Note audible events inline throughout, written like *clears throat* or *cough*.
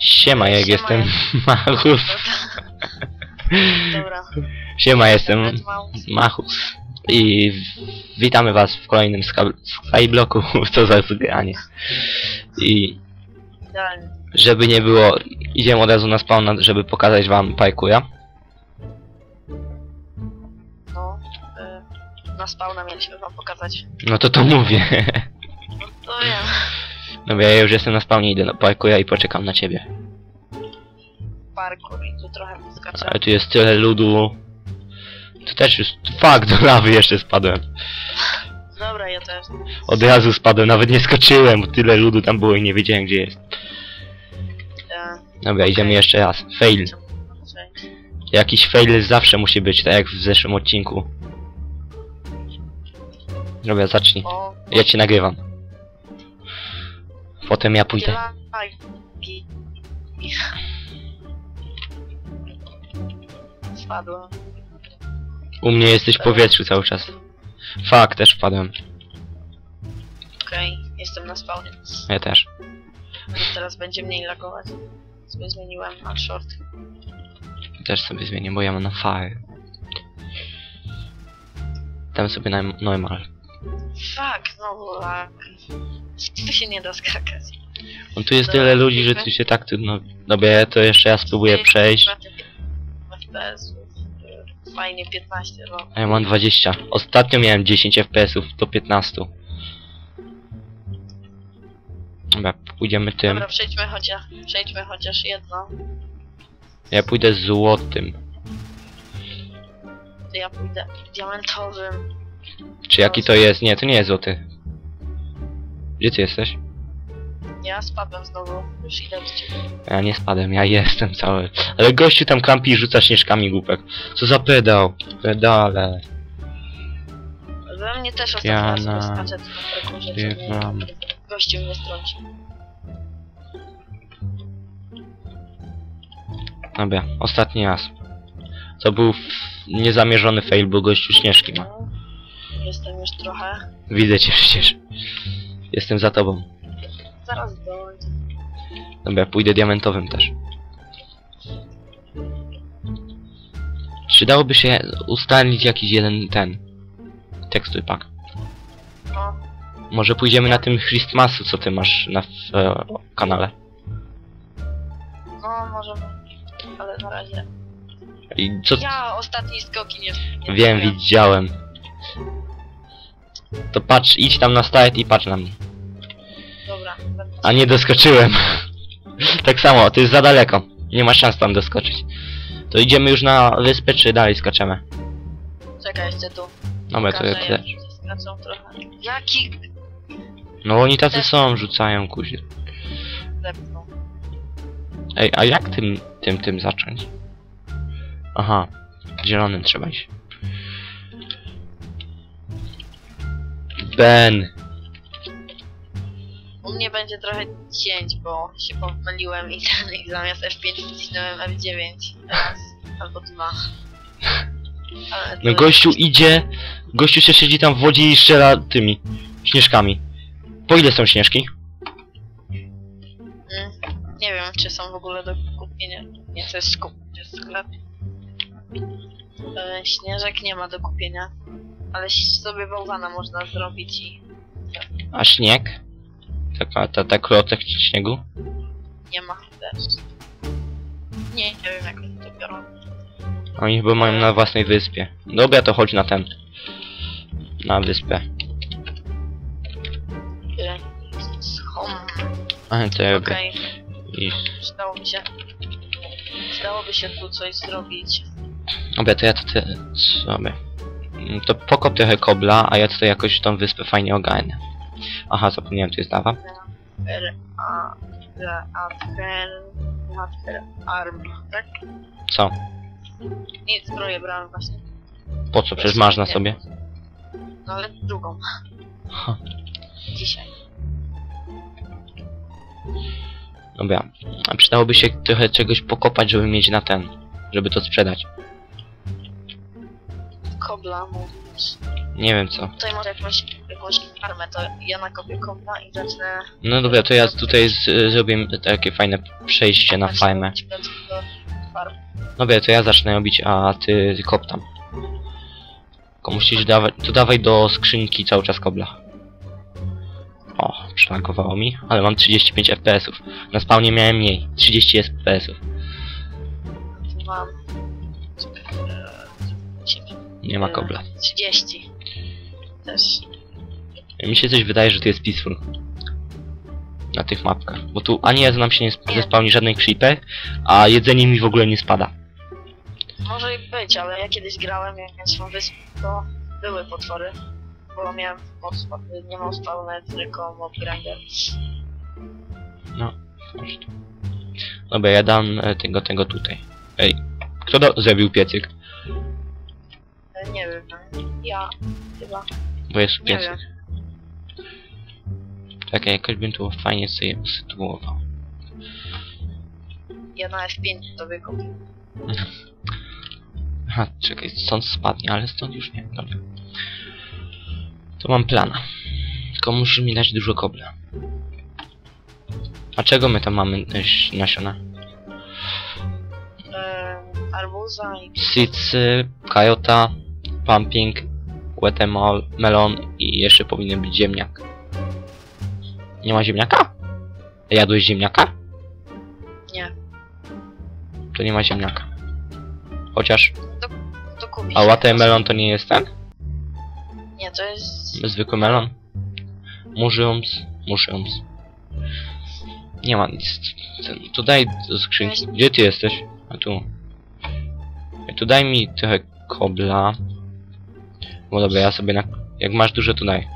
Siema, jak Siema, jestem *laughs* Machus. Dobra. Siema, jestem. Machus. I witamy was w kolejnym Skyblocku, *laughs* co za zgranie. I żeby nie było, idziemy od razu na spawna, żeby pokazać wam parkura. No. Y, na spawna mieliśmy wam pokazać. No to to mówię. No to wiem. *laughs* Dobra, ja już jestem na spawnie, idę do parkura i poczekam na ciebie. Parkour i tu trochę wyskaczę. Ale tu jest tyle ludu. Tu też już, fuck, do lawy jeszcze spadłem. Dobra, ja też. Od razu spadłem, nawet nie skoczyłem, bo tyle ludu tam było i nie wiedziałem gdzie jest. E, Dobra, idziemy jeszcze raz. Fail. cześć. Jakiś fail zawsze musi być, tak jak w zeszłym odcinku. Dobra, zacznij. O, Ja cię nagrywam. Potem ja pójdę. Spadło. U mnie jesteś w powietrzu cały czas. Fuck, też wpadłem. Okej, jestem na spawnie. Ja też. Teraz będzie mniej lagować. Sobie zmieniłem na short. Też sobie zmienię, bo ja mam na fire. Tam sobie na normal. Fuck, znowu lag. Tu się nie da skakać. No tu jest tyle ludzi, że tu się tak trudno... Dobra, ja to jeszcze raz spróbuję przejść. FPS. Fajnie 15, no. A ja mam 20. Ostatnio miałem 10 FPS-ów do 15. Dobra, pójdziemy tym. Dobra, przejdźmy chociaż, przejdźmy chociaż jedno. Ja pójdę złotym. To ja pójdę diamentowym. Czy jaki to jest? Nie, to nie jest złoty. Gdzie ty jesteś? Ja spadłem znowu. Już idę do ciebie. Ja nie spadłem, ja jestem cały. Ale gościu tam kampi i rzuca śnieżkami głupek. Co za pedał? Pedale. We mnie też ostatnio Ja ja na- sobie skaczę na parkurze, Biegam. żeby gościu mnie strąci. Dobra, ostatni raz. To był f- niezamierzony fail, bo gościu śnieżki ma. No. Jestem już trochę. Widzę cię przecież. Jestem za tobą. Zaraz dojdę. Dobra, pójdę diamentowym też. Przydałoby się ustalić jakiś jeden ten tekstur pack. No, Może pójdziemy na tym Christmasu, co ty masz na e, kanale. no możemy. Ale na razie. I co Ja ostatni skoki nie. nie wiem, widziałem. To patrz, idź tam na start i patrz na mnie. Dobra. A nie doskoczyłem. *laughs* tak samo, to jest za daleko. Nie ma szans tam doskoczyć. To idziemy już na wyspę, czy dalej skaczemy? Czekaj jeszcze tu. Dobra, to ja Pokażę, też. jak Skracą trochę. Jaki No oni tacy są, rzucają kuźnie. zepnął? Ej, a jak tym, tym, tym zacząć? Aha, zielonym trzeba iść. Ben! U mnie będzie trochę cięć, bo się pomyliłem i, *laughs* i zamiast F5 wcisnąłem F9 raz albo dwa. Ale to No gościu idzie, gościu się siedzi tam w wodzie i strzela tymi śnieżkami. Po ile są śnieżki? Mm, nie wiem, czy są w ogóle do kupienia. Nie, to jest skup, to jest sklep. E, śnieżek nie ma do kupienia. Ale sobie bałwana można zrobić i A śnieg? Taka, ta, ta klocek śniegu? nie ma też. Nie, nie wiem jak oni to biorą. Oni chyba mają na własnej wyspie. Dobra, to chodź na ten. Na wyspę. Tyle. Hom. A, to ja. Okej, I... przydałoby się. Przydałoby się tu coś zrobić. Dobra, to ja to ty... sobie. Mm, To pokop trochę kobla, a ja tutaj jakoś tą wyspę fajnie ogarnę. Aha, zapomniałem, tu jest lawa. R, A, L, A, Her, Her, Arm, tak? Co? Nie, zbroję brałem właśnie. Po co? Przecież masz na sobie. No ale drugą. Ha. Dzisiaj. Dobra. A przydałoby się trochę czegoś pokopać, żeby mieć na ten. Żeby to sprzedać. Kobla mówisz. Nie wiem co. Tutaj może jakąś, jakąś farmę, to ja nakopię kobla i zacznę... No dobra, to ja tutaj z, zrobię takie fajne przejście na farmę. do farm. Dobra, to ja zacznę robić, a ty kop tam. Tylko musisz dawać, to dawaj do skrzynki cały czas kobla. O, przelagowało mi, ale mam 35 FPS-ów. Na spawnie miałem mniej, 30 FPS-ów. Mam... e, Nie ma kobla. 30. Też. Mi się coś wydaje, że to jest peaceful. Na tych mapkach. Bo tu ani razu nam się nie zespawni żadnej creeper, a jedzenie mi w ogóle nie spada. Może i być, ale ja kiedyś grałem, jak miałem wyspę, to były potwory. Bo miałem mob, nie mam spawner, tylko mob grinder. Dobra, ja dam e, tego, tego tutaj. Ej, kto do- zrobił piecyk? Nie wiem, no, ja chyba. Bo jest Nie wiem. Czekaj, jakoś bym tu fajnie sobie usytuował. Ja na F5 to wykupię. Aha, czekaj, stąd spadnie, ale stąd już nie. Dobra. To mam plana. Tylko musisz mi dać dużo kobla. A czego my tam mamy e, nasiona? E, arbuza i Seeds, y, kajota, pumping, watermelon melon i jeszcze powinien być ziemniak. Nie ma ziemniaka? Jadłeś ziemniaka? nie. To nie ma ziemniaka. Chociaż, To kupić. a watermelon to nie jest ten? Nie, to jest... Zwykły melon? Mushrooms, mushrooms. Nie ma nic. Ten, to daj do skrzynki. Gdzie ty jesteś? A tu. Tu daj mi trochę kobla. No dobra, ja sobie na... Jak masz dużo, to daj.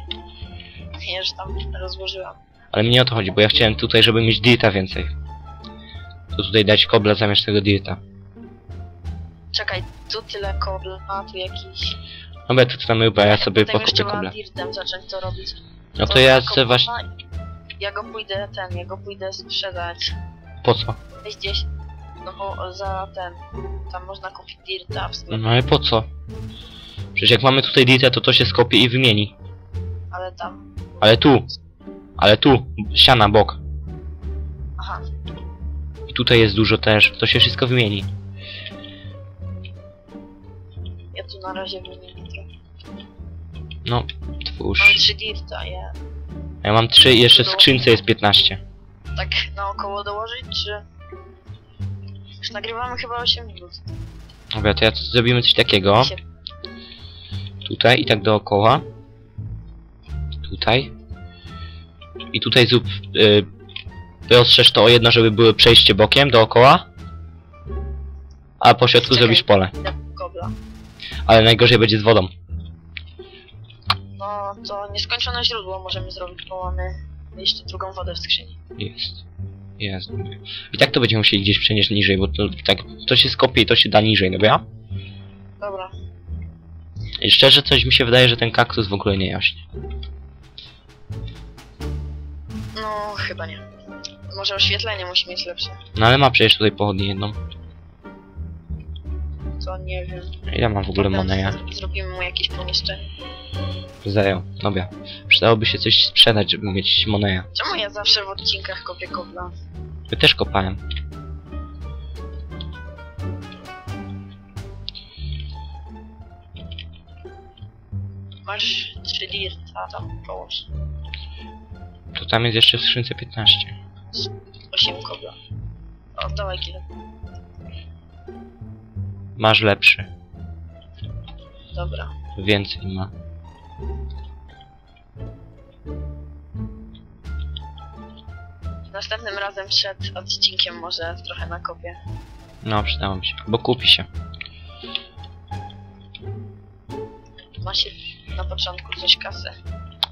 Ja już tam rozłożyłam. Ale mnie nie o to chodzi, bo ja chciałem tutaj, żeby mieć dirta więcej. To tutaj dać kobla zamiast tego dirta. Czekaj, tu tyle kobla, a tu jakiś... Dobra, to co tam rób, a ja sobie pokopię trzeba kobla. dirtem zacząć to robić. No to ja chcę właśnie... Ja go pójdę, ten, ja go pójdę sprzedać. Po co? Gdzieś, no bo za ten, tam można kupić dirta w sklepie, No ale po co? Przecież jak mamy tutaj dirta, to to się skopie i wymieni. ale tam, Ale tu. Ale tu. Ściana, bok. aha, I tutaj jest dużo też. To się wszystko wymieni. ja tu na razie wymienię trochę. No, Mam twórz. 3 dirta, ja Ja mam 3 i jeszcze w skrzynce jest 15. tak naokoło dołożyć, czy... Już nagrywamy chyba 8 minut. Dobra, to ja to zrobimy coś takiego. Tutaj i tak dookoła. Tutaj. I tutaj zrób... Y, rozszerz to o jedno, żeby były przejście bokiem dookoła. A po środku Czekaj. zrobisz pole. Jak kobla. Ale najgorzej będzie z wodą. No to nieskończone źródło możemy zrobić, bo mamy jeszcze drugą wodę w skrzyni. Jest. Jest. I tak to będziemy musieli gdzieś przenieść niżej, bo to tak to się skopie i to się da niżej, dobra? Dobra, I szczerze coś mi się wydaje, że ten kaktus w ogóle nie jaśnie. no chyba nie. Może oświetlenie musi mieć lepsze. No ale ma przecież tutaj pochodnię jedną. To nie wiem. Ile ma w ogóle Potem moneja? z- Zrobimy mu jakieś pomieszczenie. Zero. Dobra. Przydałoby się coś sprzedać, żeby mieć moneja. Czemu ja zawsze w odcinkach kopię kobla? Ja też kopałem. Masz 3 dirta tam połóż. To tam jest jeszcze w skrzynce 15. 8 kobla. O, dawaj kilo. Masz lepszy. Dobra. Więcej ma. Następnym razem przed odcinkiem może trochę nakopię. No, przydało mi się. Bo kupi się. Ma się na początku coś kasy.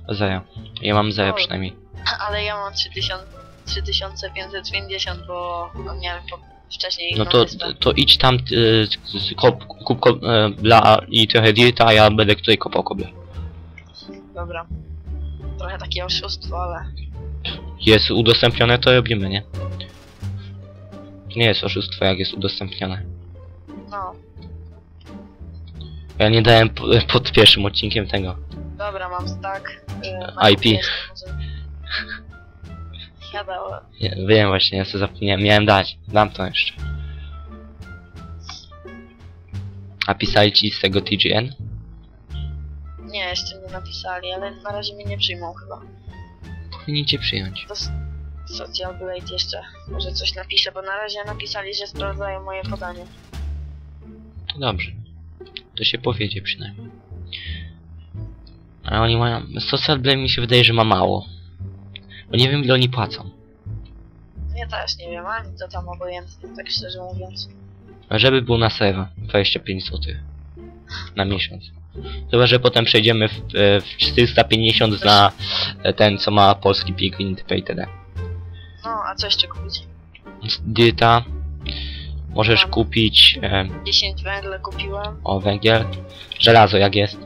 Zero. Ja mam zero O. przynajmniej. *laughs* Ale ja mam 3000, 3550, bo miałem po, wcześniej No inną to, wyspę. to idź tam, y, z- kop, kup ko, e, bla i trochę dirta, a ja będę tutaj kopał koble. Dobra. Trochę takie oszustwo, ale... Jest udostępnione, to robimy, nie? To nie jest oszustwo, jak jest udostępnione. No, Ja nie dałem po, pod pierwszym odcinkiem tego. Dobra, mam stack. na IP. może- Ja dałem. Nie, wiem właśnie, ja sobie zapomniałem, miałem dać. Dam to jeszcze. A pisali ci z tego TGN? Nie, jeszcze nie napisali, ale na razie mnie nie przyjmą chyba. Powinni cię przyjąć. To s- Social Blade jeszcze może coś napisze, bo na razie napisali, że sprawdzają moje podanie. To dobrze. To się powiedzie przynajmniej. Ale oni mają... Social Blade mi się wydaje, że ma mało. Bo nie wiem ile oni płacą. Ja też nie wiem, ani to tam obojętnie, tak szczerze mówiąc. Żeby był na serwa 25 zł na miesiąc. Chyba, że potem przejdziemy w, e, w 450 na e, ten, co ma polski plik Intypay itd. No, a co jeszcze kupić? Dyta. Możesz Mam. kupić e, 10 węgle kupiłem. o węgiel. Żelazo jak jest.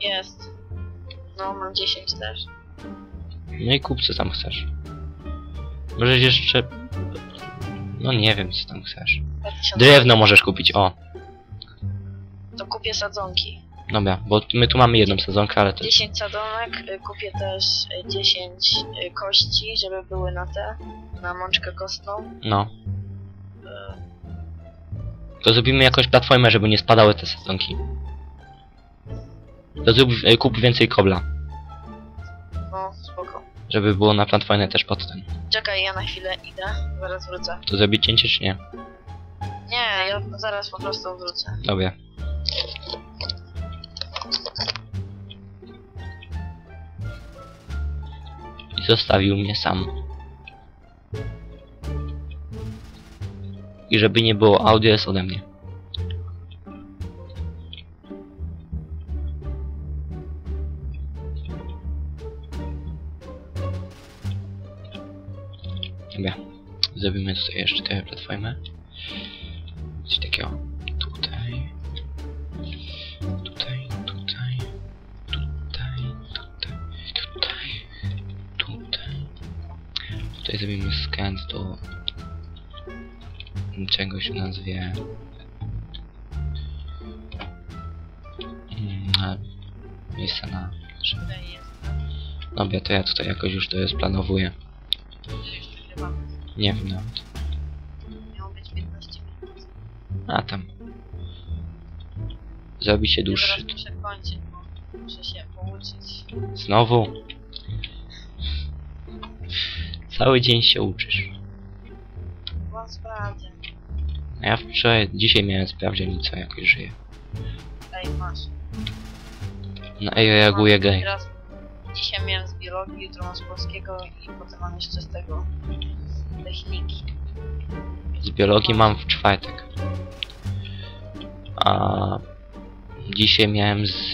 Jest. No, mam 10 też. No i kup co tam chcesz. Możesz jeszcze... No nie wiem co tam chcesz. 2000. Drewno możesz kupić, o. To kupię sadzonki. Dobra, bo my tu mamy jedną sezonkę, ale to... 10 sadzonek, y, kupię też y, 10 y, kości, żeby były na te, na mączkę kostną. No. To zrobimy jakąś platformę, żeby nie spadały te sezonki. To zrób, e, kup więcej kobla, No, spoko. żeby było na platformie też pod ten. Czekaj, ja na chwilę idę, zaraz wrócę. To zrobić cięcie czy nie? Nie, ja zaraz po prostu wrócę. Dobra. I zostawił mnie sam. I żeby nie było, audio jest ode mnie. Dobra. Zrobimy tutaj jeszcze trochę platformę. Coś takiego. Tutaj. Tutaj, tutaj. Tutaj, tutaj, tutaj. Tutaj. Tutaj zrobimy scan do czegoś o nazwie Mm, na miejsca na jest. Dobra, to ja tutaj jakoś już to. Już nagrywamy. Nie wiem nawet. Miało być 15 minut. A tam. Zrobi się dłuższy. muszę kończyć, bo muszę się pouczyć. Znowu? Cały dzień się uczysz. A ja wczoraj, dzisiaj miałem sprawdzian i co, jakoś żyję. Ej, masz. No ej, reaguje gej. Teraz, dzisiaj miałem z biologii, jutro mam z polskiego i potem mam jeszcze z tego techniki. Z biologii mam w czwartek. A dzisiaj miałem z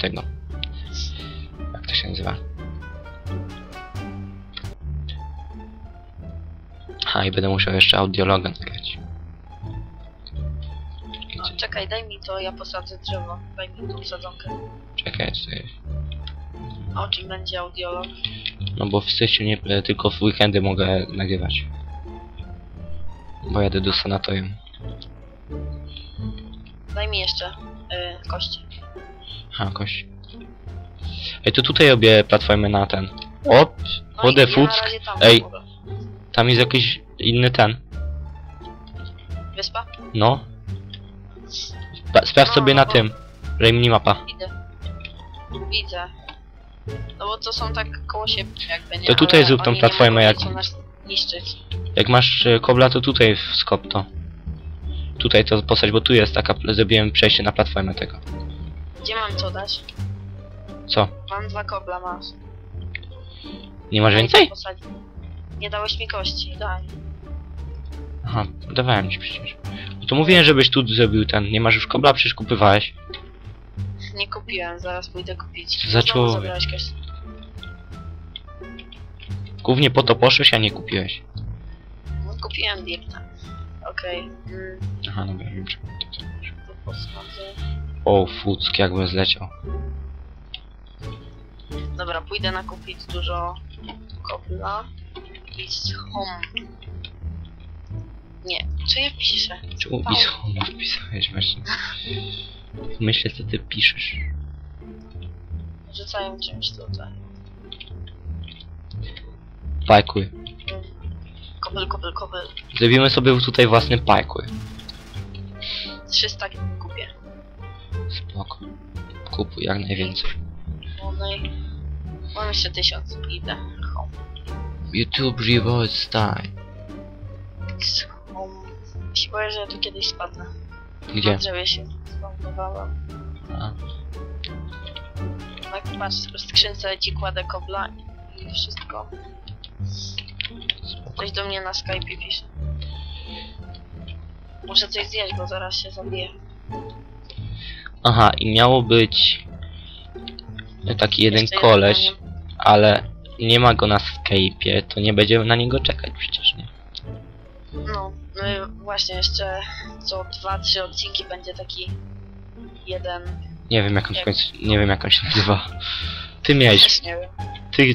tego. Jak to się nazywa? A i będę musiał jeszcze audiologa nagrać. No, czekaj, daj mi to, ja posadzę drzewo. Daj mi tą sadzonkę. Czekaj. A o czym będzie audiolog? No bo w styczniu nie, e, tylko w weekendy mogę nagrywać. Bo jadę do sanatorium. Daj mi jeszcze y, kości. A, jakoś. Ej, to tutaj robię platformę na ten. No Wodę i ja na Fuck. Ej. tam jest jakiś inny ten. Wyspa? No. Sprawdź sobie na bo- tym. Że minimapa. Idę. Widzę. No bo to są tak koło siebie jakby, nie? To tutaj Ale zrób tą oni nie platformę mogą, jak- nas niszczyć. Jak masz e, kobla, to tutaj wskop to. Tutaj to posadź, bo tu jest taka, zrobiłem przejście na platformę tego. Gdzie mam co dać? Co? Mam dwa kobla, masz. Nie masz więcej? Nie dałeś mi kości, daj. Aha, dawałem ci przecież. No to mówiłem, żebyś tu zrobił ten. Nie masz już kobla, przecież kupywałeś. Nie kupiłem, zaraz pójdę kupić. Za Znowu człowiek. zabrałeś. Głównie po to poszłeś, a nie kupiłeś. No, kupiłem dirta. Okej. Mm, Aha, dobra, wiem czemu to. O, fuck, jakbym zleciał. Dobra, pójdę nakupić dużo kobla. I home. Nie, co ja piszę? Czemu Au. Ishoma wpisałeś właśnie? Myślę, co ty piszesz. Rzucają czymś tutaj. Pajkuj. Kobel, kobel, kobel. Zrobimy sobie tutaj własny pajkuj. 300 kupię. Spoko. Kupuj jak najwięcej. I... Mam jeszcze 1000 idę. Home. YouTube Reward Style. Się boję, że ja tu kiedyś spadnę. Gdzie? Na drzewie się spawnowałem. A, Tak, patrz, w skrzynce ci kładę kobla i wszystko. spoko. Ktoś do mnie na Skype pisze. Muszę coś zjeść, bo zaraz się zabiję. Aha, i miało być taki jeden Jeszcze koleś, ale nie ma go na Skype'ie, to nie będziemy na niego czekać przecież, nie? No, właśnie jeszcze co 2-3 odcinki będzie taki jeden. Nie wiem jak on w Jak- końcu, nie wiem jak on się nazywa. Ty miałeś, nie wiem. ty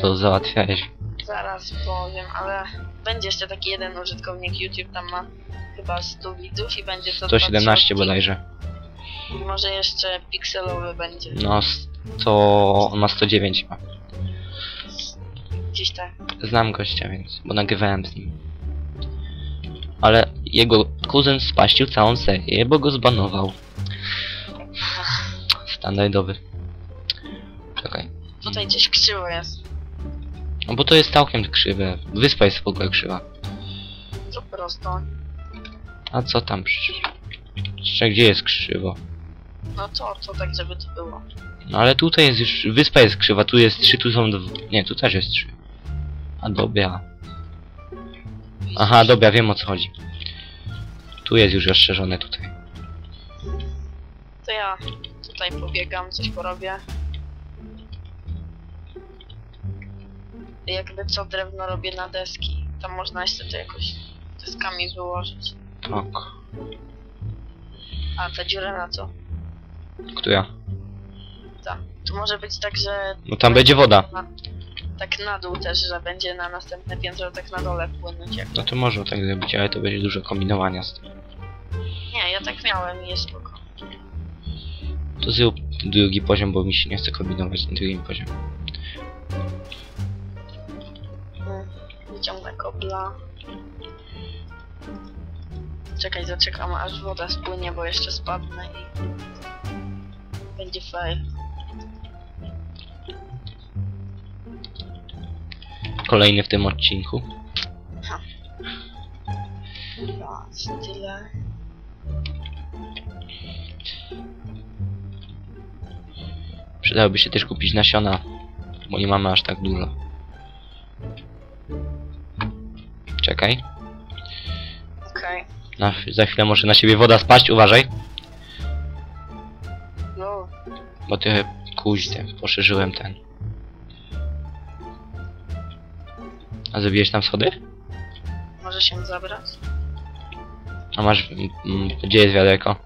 to załatwiałeś. Zaraz powiem, ale będzie jeszcze taki jeden użytkownik YouTube, tam ma chyba 100 widzów i będzie to 117 bodajże. I może jeszcze pikselowy będzie. No, 100, on ma 109 ma. Gdzieś tak. Znam gościa, więc, bo nagrywałem z nim. Ale jego kuzyn spaścił całą serię, bo go zbanował. Standardowy. Czekaj. Tutaj gdzieś krzywo jest. No bo to jest całkiem krzywe. Wyspa jest w ogóle krzywa. To prosto. A co tam? Jeszcze gdzie jest krzywo? No to, to tak żeby to było. No ale tutaj jest już... Wyspa jest krzywa, tu jest trzy, tu są dwa... Nie, tu też jest trzy. A dobra. Aha, dobra, wiem o co chodzi. Tu jest już rozszerzone tutaj. To ja tutaj pobiegam, coś porobię. Jakby co drewno robię na deski. Tam można jeszcze to jakoś deskami wyłożyć. Tak. A ta dziura na co? Która? Ta. Tu może być tak, że No tam będzie woda. Tak na dół też, że będzie na następne piętro tak na dole płynąć jak. No to może tak zrobić, ale to będzie dużo kombinowania z tym. Nie, ja tak miałem i jest spoko. To zrób drugi poziom, bo mi się nie chce kombinować na drugim poziomie. Mm, Wyciągnę kobla. Czekaj, zaczekam aż woda spłynie, bo jeszcze spadnę i będzie fail. Kolejny w tym odcinku. Raz, tyle. Przydałoby się też kupić nasiona, bo nie mamy aż tak dużo. Czekaj. Okej. Na, za chwilę może na siebie woda spaść, uważaj. No, Bo trochę kuźnie, poszerzyłem ten. A zrobiłeś tam schody? może się zabrać? A masz... Mm, mm, gdzie jest wiaderko?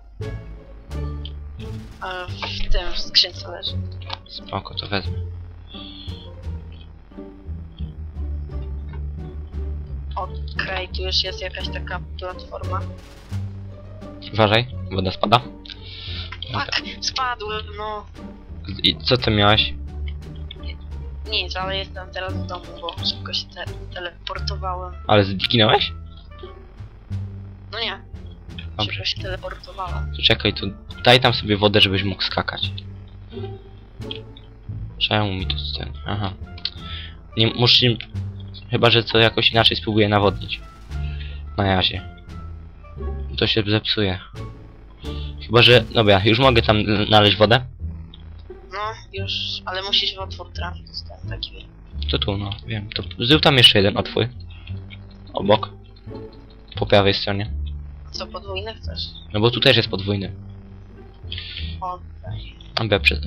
A w tym w skrzynce leży. Spoko, to wezmę. Okej, tu już jest jakaś taka platforma. Uważaj, woda spada. No Tak, spadłem, no. I co ty miałeś? Nic, ale jestem teraz w domu, bo szybko się te teleportowałem. Ale zginąłeś? No nie, Dobrze. szybko się teleportowałem. To czekaj, to daj tam sobie wodę, żebyś mógł skakać. Czemu mi to ten? Aha. Nie, muszę... Chyba, że co jakoś inaczej spróbuję nawodnić. Na razie. To się zepsuje. Chyba, że... Dobra, już mogę tam znaleźć wodę? No, już, ale musisz w otwór trafić, ten taki wiem. To tu, no, wiem. To zrób tam jeszcze jeden otwór. Obok. Po prawej stronie. Co, podwójny chcesz? No bo tu też jest podwójny. Okej. Dobra, prze-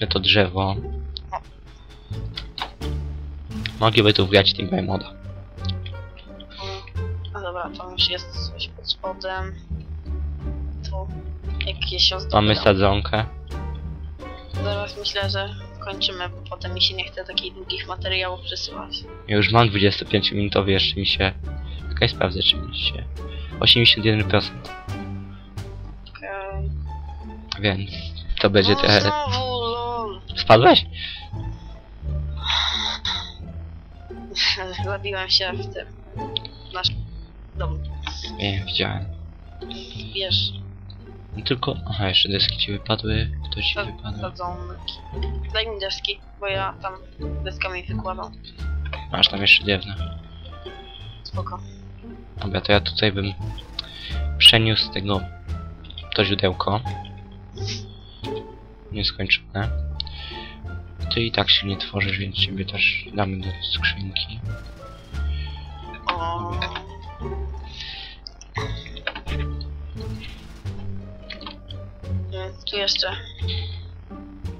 e, to drzewo. Mogliby tu wgrać Team moda. No dobra, to już jest coś pod spodem. Tu jakieś ozdoby. Mamy sadzonkę. Myślę, że kończymy, bo potem mi się nie chce takich długich materiałów przesyłać. Ja już mam 25 minutowy, jeszcze mi się Czekaj, sprawdzę czy mi się... 81%, Okej. więc to będzie No trochę... znowu, lol. Spadłeś? *laughs* Zabiłem się w tym. W naszym domu. Nie, widziałem. Wiesz, tylko... Aha, jeszcze deski ci wypadły. Kto ci wypadł? sadzonki. Daj mi deski, bo ja tam deskami wykładam. Masz tam jeszcze drewno. Spoko. Dobra, to ja tutaj bym przeniósł tego to źródełko. Nieskończone. Ty i tak się nie tworzysz, więc ciebie też damy do skrzynki. O. Tu jeszcze.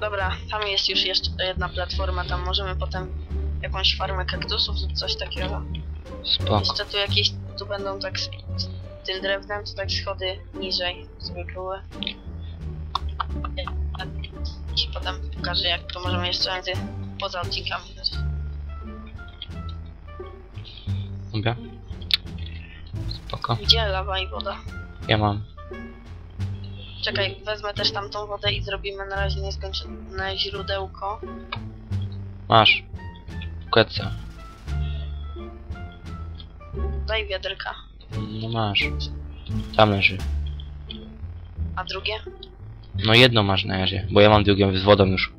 Dobra, tam jest już jeszcze jedna platforma, tam możemy potem jakąś farmę kaktusów lub coś takiego. Spoko. Jeszcze tu jakieś, tu będą tak z, z tym drewnem, to tak schody niżej sobie były. Ci potem pokażę jak to możemy jeszcze między poza odcinkami. Dobra. Spoko. Gdzie lawa i woda? Ja mam. Czekaj, wezmę też tamtą wodę i zrobimy na razie nieskończone źródełko. Masz. Kłeca. Daj wiaderka. No masz. Tam leży. A drugie? No jedno masz na razie, bo ja mam drugie z wodą już.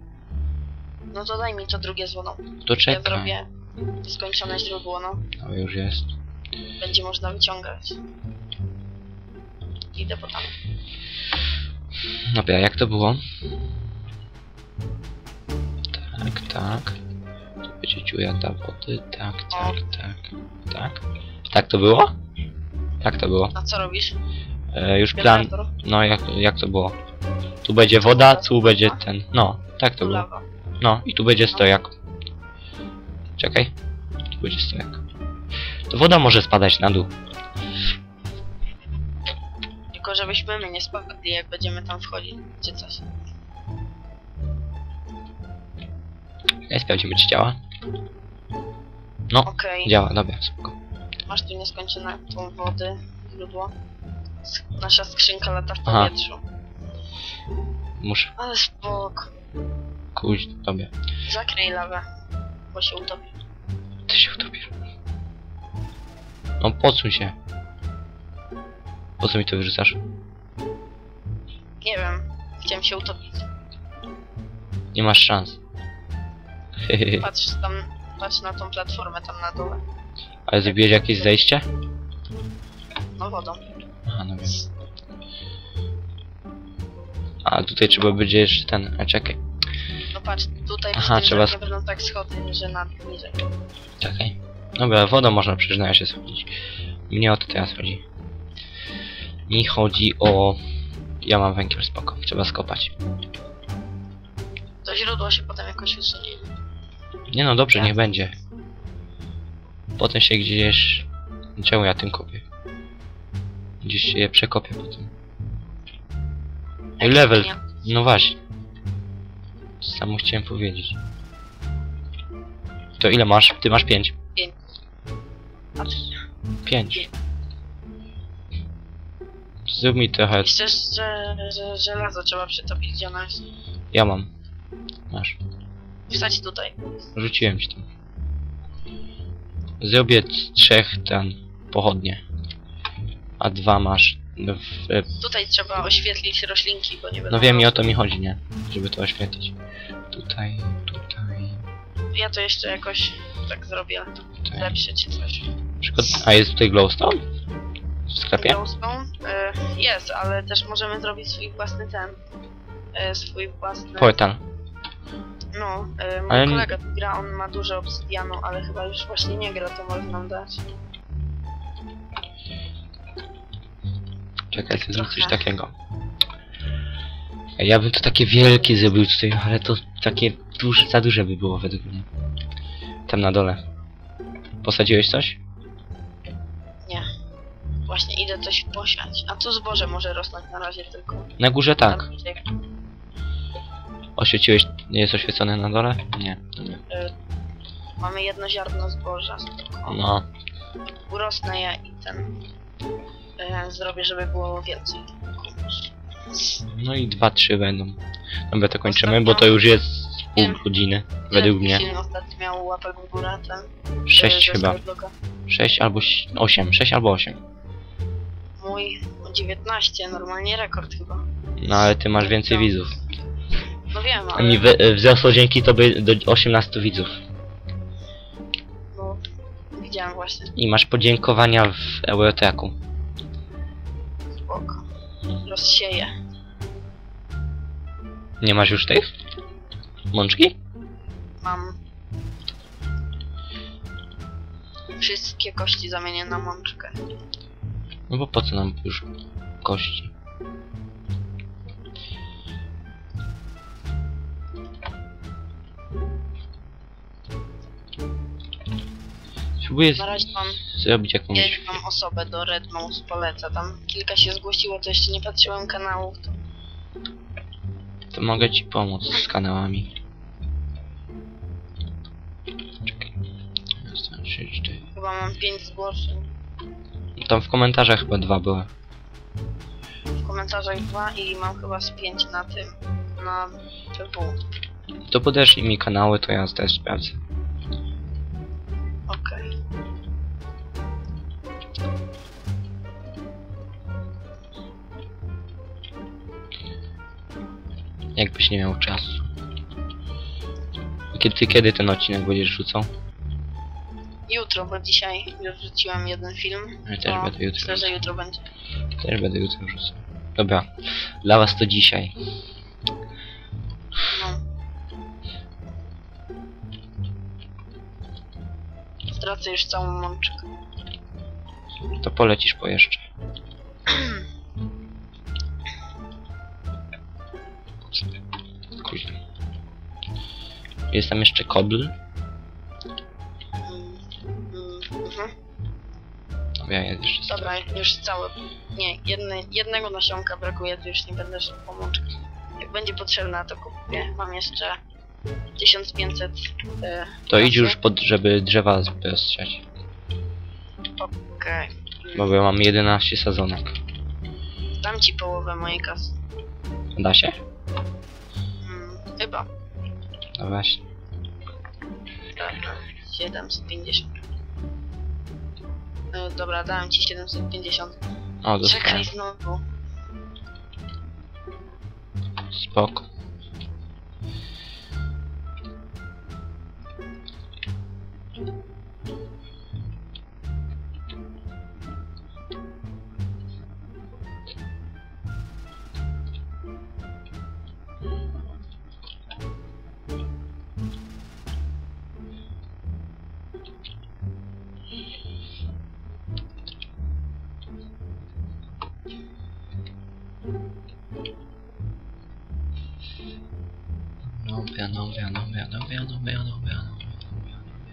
No to daj mi to drugie z wodą. To Ja czekaj. zrobię skończone źródło, no. To już jest. Będzie można wyciągać. Idę po tam. Dobra, jak to było? Tak, tak. Tu będzie dziura dla wody. Tak, tak, tak, tak. Tak to było? Tak to było. A co robisz? E, już plan. No, jak, jak to było? Tu będzie woda, tu będzie ten. No, tak to było. No, i tu będzie stojak. Czekaj. Tu będzie stojak. To woda może spadać na dół. Tylko żebyśmy my nie spadli jak będziemy tam wchodzić, czy coś. Ja sprawdzimy, czy działa. No, Okej, działa, dobra, spoko. masz tu nieskończone tą wody, źródło. Sk- Nasza skrzynka lata w Aha. powietrzu. Muszę Ale spoko. kuć, dobra. Zakryj lawę, bo się utopi. Ty się utopisz. No, podsuń się. Po co mi to wyrzucasz? Nie wiem, chciałem się utopić. Nie masz szans. *laughs* Patrz tam, patrz na tą platformę tam na dole. Ale zrobiłeś jakieś zejście? No wodą. Aha, no wiem. A tutaj trzeba będzie jeszcze ten. A czekaj, No patrz, tutaj Aha, trzeba drewnie będą tak schody, że na niżej. czekaj. Dobra, wodą można przyznaję się schodzić. Mnie o to teraz chodzi. Mi chodzi o. Ja mam węgiel spoko. Trzeba skopać. To źródło się potem jakoś usunie. Nie no dobrze, niech będzie. Potem się gdzieś. Czemu ja tym kopię? Gdzieś się je przekopię potem. Ej, level. No właśnie. Samo chciałem powiedzieć. To ile masz? Ty masz 5. A ty 5. Zrób mi trochę. Myślę, że, że żelazo trzeba ona jest. Ja mam. Masz. Wstać tutaj. Rzuciłem ci tam. Zrobię z trzech ten pochodnie. A dwa masz. W, e, Tutaj trzeba oświetlić roślinki, bo nie będą... no wiem i o to mi chodzi, nie? Żeby to oświetlić. Tutaj, tutaj, Ja to jeszcze jakoś tak zrobię, tutaj. lepsze czy coś. Na przykład, a jest tutaj glowstone? W sklepie? Glowstone? Y, jest, ale też możemy zrobić swój własny ten. Y, swój własny... Portal. No, y, mój Ale kolega tu gra, on ma dużo obsydianu, ale chyba już właśnie nie gra, to może nam dać. Czekaj, chcę zrobić coś Trochę. takiego. Ej, Ja bym to takie wielkie zrobił tutaj, ale to takie duże, za duże by było według mnie. Tam na dole. Posadziłeś coś? Idę coś posiać. A tu zboże może rosnąć na razie tylko. Na górze tak. Tam gdzie- Oświeciłeś, nie jest oświecone na dole? Nie. Dobra. Mamy jedno ziarno zboża. Tylko. No, urosnę je i ten e, zrobię, żeby było więcej. No i dwa, trzy będą. Dobra, to kończymy, bo to już jest pół godziny, według mnie. Film ostatnio miał łapek w górę, ten. Sześć e, chyba. Sześć albo si- osiem. Sześć albo osiem. Mój 19, normalnie rekord chyba. No ale ty masz więcej widzów. No wiem, A ale mi wy- wzrosło dzięki tobie do 18 widzów. no, widziałem właśnie. I masz podziękowania w Eurotraku. Spoko. Rozsieję. Nie masz już tych? Mączki? Mam wszystkie kości zamienię na mączkę. No bo po co nam już kości? Spróbuję Na razie mam z- zrobić jakąś... jedną osobę do Red Mouse poleca. Tam kilka się zgłosiło, to jeszcze nie patrzyłem kanałów. To To mogę ci pomóc z kanałami. Czekaj. Raz, dwa, trzy, cztery. chyba mam 5 zgłoszeń. Tam w komentarzach chyba dwa były. W komentarzach dwa i mam chyba z 5 na tym. Na typu. To podeszli mi kanały, to ja też sprawdzę. Okej. Jakbyś nie miał czasu. Kiedy, kiedy ten odcinek będziesz rzucał? Jutro, bo dzisiaj już wrzuciłem jeden film. Ja też to będę jutro Myślę, że jutro będzie. Też będę jutro rzucał. Dobra. Dla was to dzisiaj. No. Stracę już całą mączkę. To polecisz po jeszcze. *clears throat* Kuźwa. Jest tam jeszcze kobl. Jeszcze Dobra, już całe. Nie, jedne, jednego nasionka brakuje, to już nie będę szedł po mączkę. Jak będzie potrzebna, to kupię. Mam jeszcze 1500. E, To idź już pod, żeby drzewa zbystrzeć. Okej. Bo ja mam 11 sezonek. Dam ci połowę mojej kasy. Da się? Mm, chyba. No właśnie. Dobra, 750. E, dobra, dałem ci 750. O, dostałem. Czekaj znowu. Spoko. Dobra, dobra, dobra, dobra, dobra, dobra,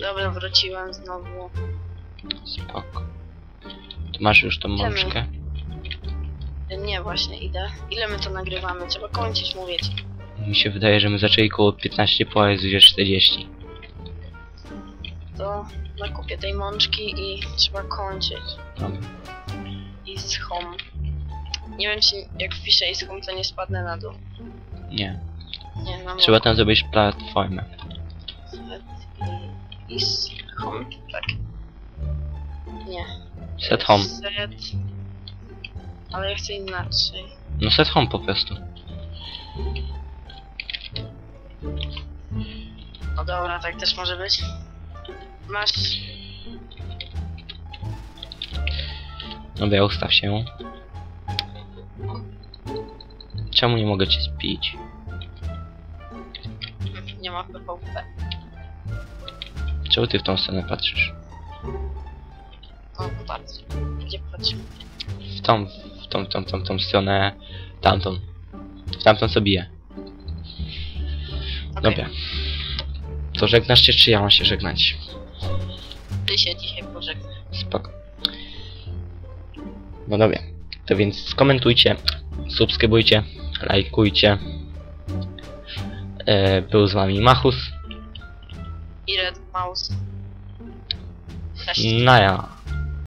Dobra, wróciłem znowu. Spoko. Ty masz już tą Idziemy. mączkę? Nie, właśnie idę. Ile my to nagrywamy? Trzeba kończyć mówić. Mi się wydaje, że my zaczęli koło 15 po, a jest już 40. To nakupię tej mączki i trzeba kończyć. Dobra. Z home. Nie wiem, czy jak wpiszę z home, to nie spadnę na dół. Nie. Nie, na Trzeba tam zrobić platformę. I z home, tak. Nie. Set home. Set. Ale ja chcę inaczej. No set home po prostu. No dobra, tak też może być. Masz. Dobra, ustaw się. Czemu nie mogę cię spić? Nie ma PvP. Czemu ty w tą stronę patrzysz? O, bardzo. Gdzie patrzymy? W tą, w tą, tą, tą, tą stronę, tamtą. W tamtą co bije. Okej. Dobra. To żegnasz się, czy ja mam się żegnać? Ty się dzisiaj pożegnaj. Spoko. No dobra. To więc skomentujcie, subskrybujcie, lajkujcie. E, był z wami Machus. I Red Mouse. Cześć. Naja.